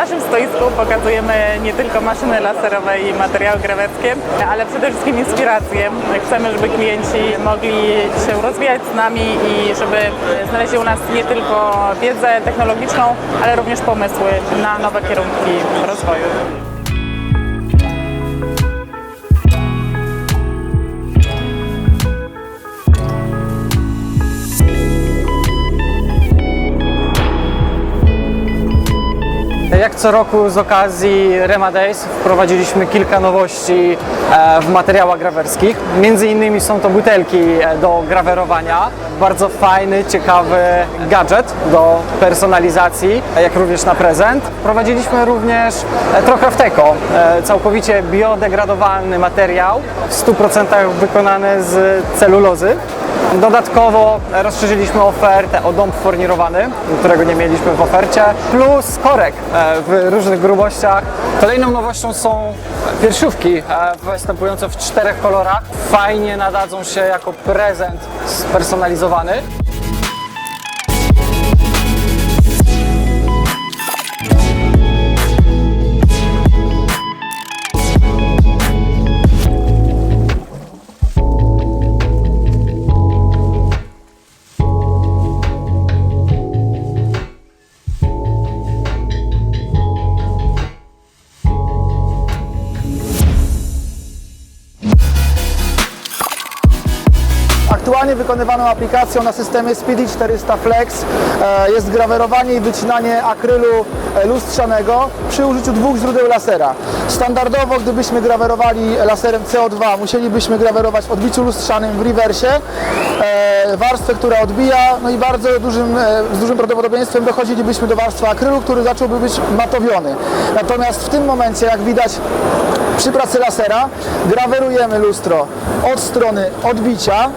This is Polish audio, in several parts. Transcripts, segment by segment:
Na naszym stoisku pokazujemy nie tylko maszyny laserowe i materiały grawerskie, ale przede wszystkim inspiracje. Chcemy, żeby klienci mogli się rozwijać z nami i żeby znaleźli u nas nie tylko wiedzę technologiczną, ale również pomysły na nowe kierunki rozwoju. Co roku z okazji Rema Days wprowadziliśmy kilka nowości e, w materiałach grawerskich. Między innymi są to butelki e, do grawerowania. Bardzo fajny, ciekawy gadżet do personalizacji, jak również na prezent. Wprowadziliśmy również e, Trocrafteko, e, całkowicie biodegradowalny materiał, w 100% wykonany z celulozy. Dodatkowo rozszerzyliśmy ofertę o dąb fornirowany, którego nie mieliśmy w ofercie, plus korek e, w różnych grubościach. Kolejną nowością są piersiówki e, występujące w czterech kolorach. Fajnie nadadzą się jako prezent spersonalizowany. Aktualnie wykonywaną aplikacją na systemie Speedy 400 Flex e, jest grawerowanie i wycinanie akrylu e, lustrzanego przy użyciu dwóch źródeł lasera. Standardowo, gdybyśmy grawerowali laserem CO2, musielibyśmy grawerować w odbiciu lustrzanym w rewersie e, warstwę, która odbija, no i bardzo dużym, z dużym prawdopodobieństwem dochodzilibyśmy do warstwy akrylu, który zacząłby być matowiony. Natomiast w tym momencie, jak widać przy pracy lasera, grawerujemy lustro od strony odbicia,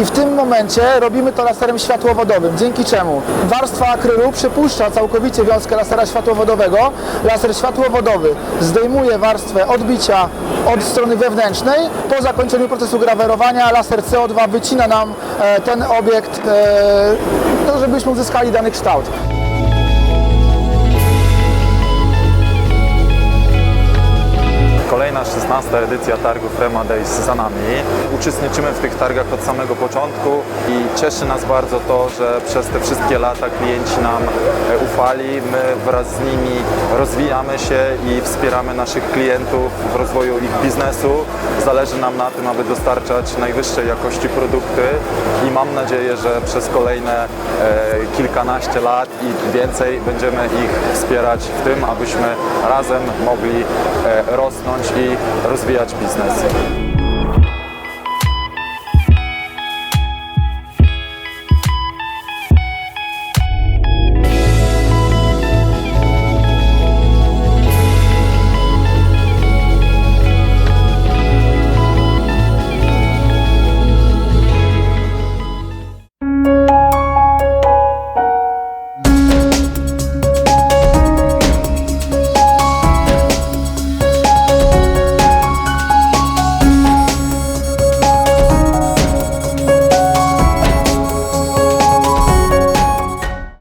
i w tym momencie robimy to laserem światłowodowym, dzięki czemu warstwa akrylu przepuszcza całkowicie wiązkę lasera światłowodowego. Laser światłowodowy zdejmuje warstwę odbicia od strony wewnętrznej. Po zakończeniu procesu grawerowania laser CO2 wycina nam e, ten obiekt, e, no, żebyśmy uzyskali dany kształt. 16. edycja targów Rema Days za nami. Uczestniczymy w tych targach od samego początku i cieszy nas bardzo to, że przez te wszystkie lata klienci nam e, ufali. My wraz z nimi rozwijamy się i wspieramy naszych klientów w rozwoju ich biznesu. Zależy nam na tym, aby dostarczać najwyższej jakości produkty i mam nadzieję, że przez kolejne e, kilkanaście lat i więcej będziemy ich wspierać w tym, abyśmy razem mogli e, rosnąć i rozwijać biznes.